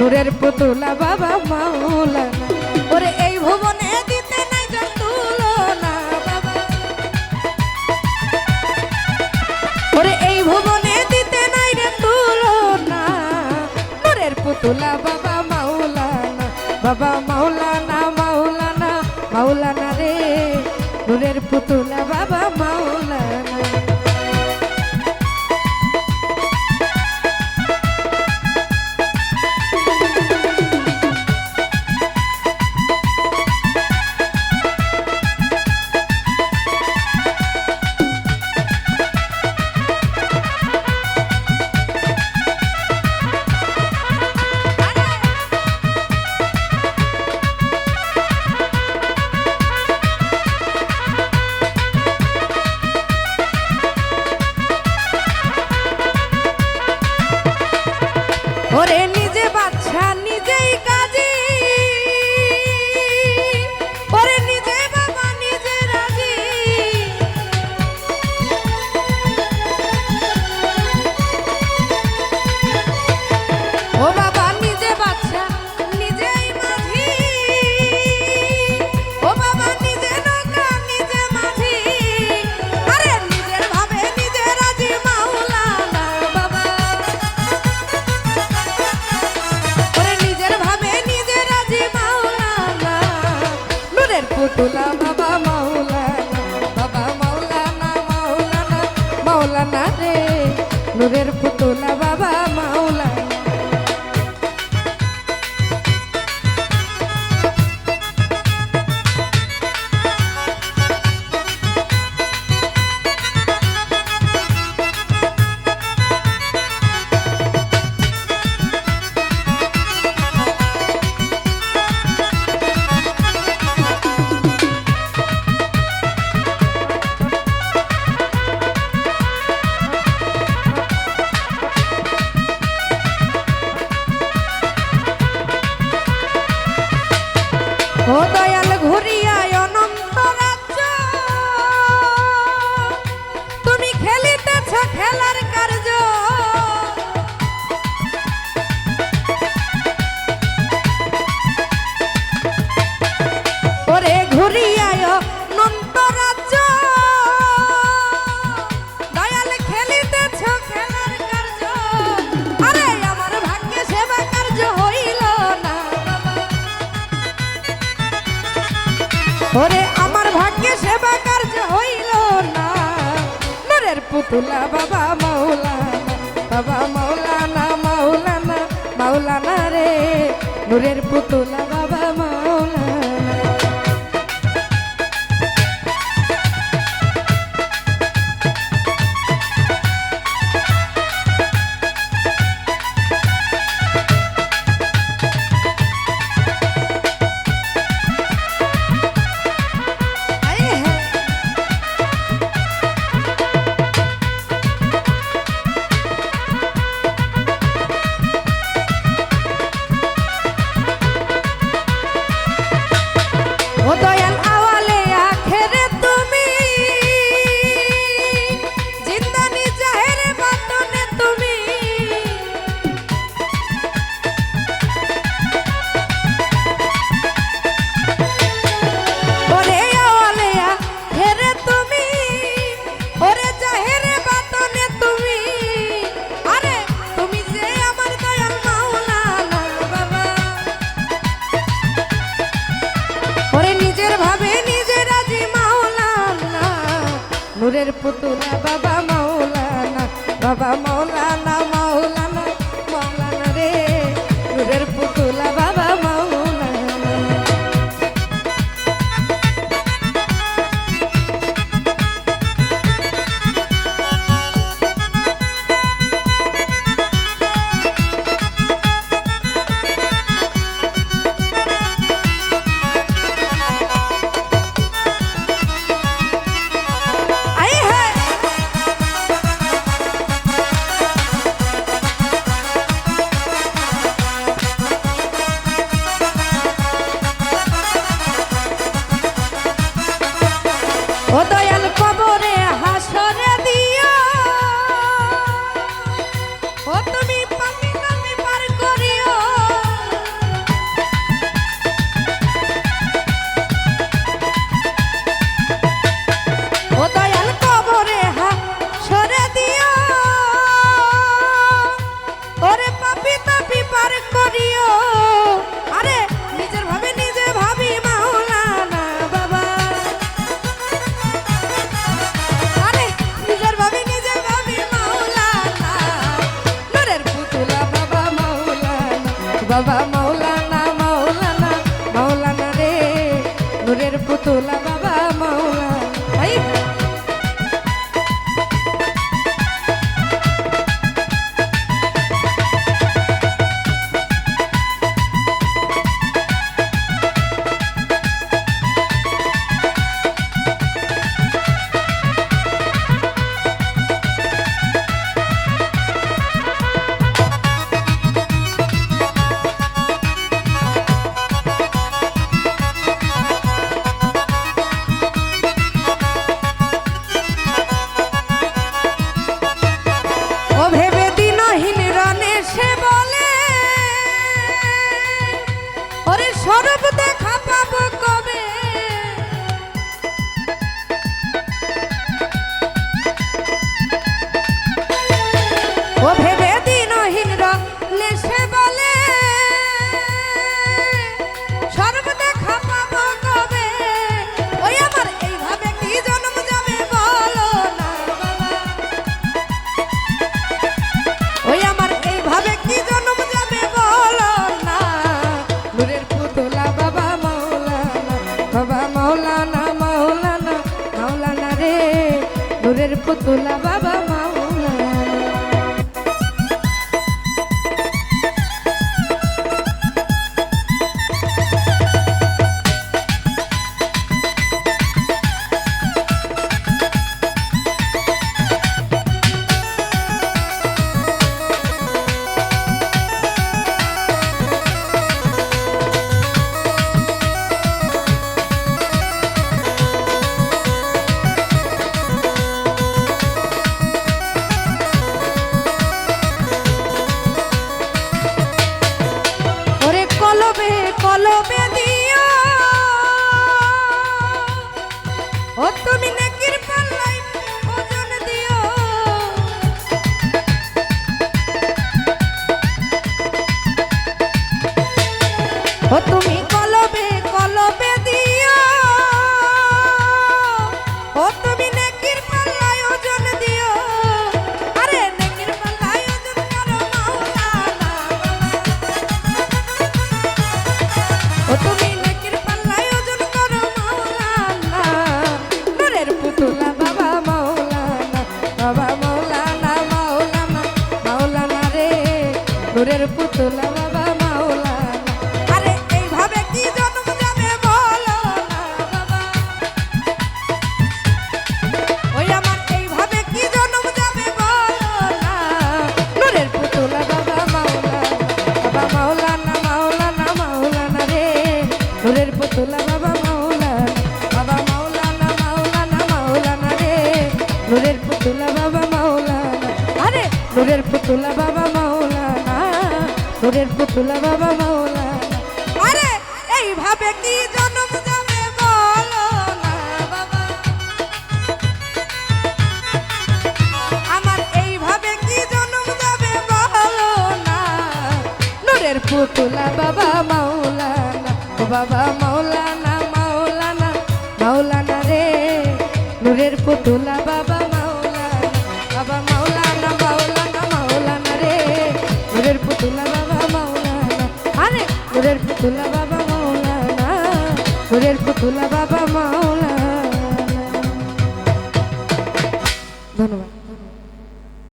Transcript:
নূরের পুতুলা বাবা মাওলানা। ওরে এই ভুবনে দিতে নাই তুলনা বাবা। ওরে এই ভুবনে দিতে নাই রে তুলনা। নূরের পুতুলা বাবা মাওলানা বাবা মাওলানা মাওলা না রে। নূরের পুতুলা বাবা ওরে Una mamá. ওরে আমার ভাগ্যে সেবা কার্য হইল না। নরের পুতুলা বাবা মাওলানা বাবা মাওলানা মাওলানা মাওলানা রে। নূরের পুতুলা futuro. বাবা মাওলানা মাওলানা মাওলানা রে নূরের পুতুলা তুমি নূরের পুতুলা বাবা মাওলানা। আরে এইভাবে কি জন্ম যাবে বলো না বাবা? ওই আমার এইভাবে কি জন্ম যাবে বলো না? নূরের পুতুলা বাবা মাওলানা বাবা মাওলানা মাওলানা মাওলানা রে। নূরের পুতুলা বাবা মাওলানা বাবা মাওলানা মাওলানা মাওলানা রে। নূরের পুতুলা বাবা মাওলানা আরে নূরের পুতুলা বাবা পুতুলা বাবা, মাওলানা, ও বাবা মাওলানা মাওলানা মাওলানা রে। নূরের পুতুলা বাবা, মাওলানা বাবা মাওলানা মাওলানা মাওলানা রে। নূরের পুতুলা বাবা, মাওলানা, আরে, নূরের পুতুলা বাবা, মাওলানা, নূরের পুতুলা বাবা, মাওলানা। ধন্যবাদ।